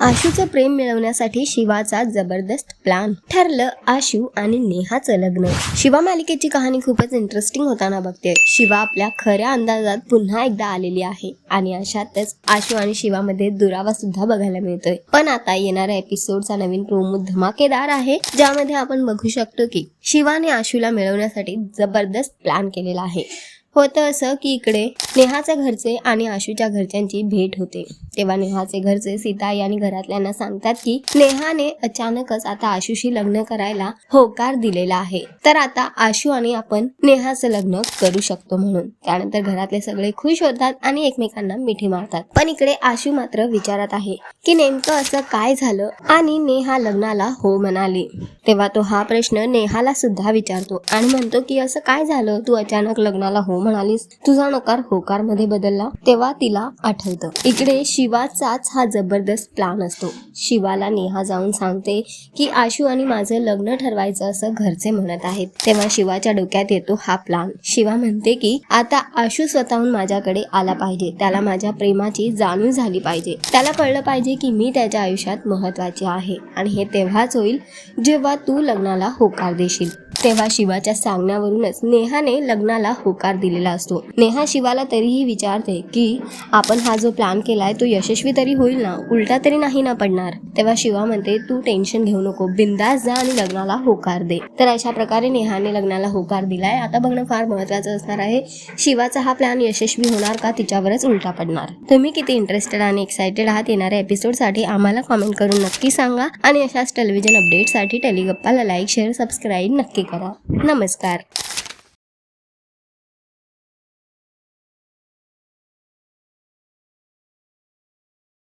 आशूचं प्रेम मिळवण्यासाठी शिवाचा जबरदस्त प्लॅन ठरलं आशू आणि नेहाचं लग्न. शिवा मालिकेची कहाणी खूपच इंटरेस्टिंग होताना बघते. शिवा आपल्या खऱ्या अंदाजात पुन्हा एकदा आलेली आहे. आणि अशातच आशू आणि शिवामध्ये दुरावा सुद्धा बघायला मिळतोय. पण आता येणाऱ्या एपिसोडचा नवीन प्रोमो धमाकेदार आहे ज्यामध्ये आपण बघू शकतो की शिवाने आशूला मिळवण्यासाठी जबरदस्त प्लॅन केलेला आहे. होतं असं की इकडे नेहाच्या घरचे आणि आशूच्या घरच्यांची भेट होते. तेव्हा नेहाचे घरचे सीताई आणि घरातल्यांना सांगतात की नेहाने अचानकच आता आशूशी लग्न करायला होकार दिलेला आहे. तर आता आशू आणि आपण नेहाचं लग्न करू शकतो म्हणून. त्यानंतर घरातले सगळे खुश होतात आणि एकमेकांना मिठी मारतात. पण इकडे आशू मात्र विचारत आहे की नेमकं असं काय झालं आणि नेहा लग्नाला हो म्हणाली. तेव्हा तो हा प्रश्न नेहाला सुद्धा विचारतो आणि म्हणतो की असं काय झालं? तू अचानक लग्नाला हो म्हणालीस तुझा नकार होकारमध्ये बदलला. तेव्हा तिला आठवतं. इकडे शिवाचाच हा जबरदस्त प्लान असतो. शिवाला नेहा जाऊन सांगते की आशू आणि माझं लग्न ठरवायचं असं घरचे म्हणत आहेत. तेव्हा शिवाच्या डोक्यात येतो हा प्लान शिवा म्हणते की आता आशू स्वतःहून माझ्याकडे आला पाहिजे. त्याला माझ्या प्रेमाची जाणीव झाली पाहिजे. त्याला कळलं पाहिजे की मी त्याच्या आयुष्यात महत्वाची आहे. आणि हे तेव्हाच होईल जेव्हा तू लग्नाला होकार देशील. तेव्हा शिवाच्या सांगण्यावरूनच नेहाने लग्नाला होकार दिलेला असतो. नेहा शिवाला तरीही विचारते की आपण हा जो प्लॅन केलाय तो यशस्वी तरी होईल ना? उलटा तरी नाही ना पडणार? तेव्हा शिवा म्हणते तू टेन्शन घेऊ नको. बिंदास जा आणि लग्नाला होकार दे. तर अशा प्रकारे नेहाने लग्नाला होकार दिलाय. आता बघणं फार महत्वाचं असणार आहे. शिवाचा हा प्लॅन यशस्वी होणार का तिच्यावरच उलटा पडणार. तुम्ही किती इंटरेस्टेड आणि एक्सायटेड आहात येणाऱ्या एपिसोडसाठी आम्हाला कॉमेंट करून नक्की सांगा. आणि अशाच टेलिव्हिजन अपडेटसाठी टेलिगप्पाला लाईक शेअर सबस्क्राईब नक्की करा. नमस्कार.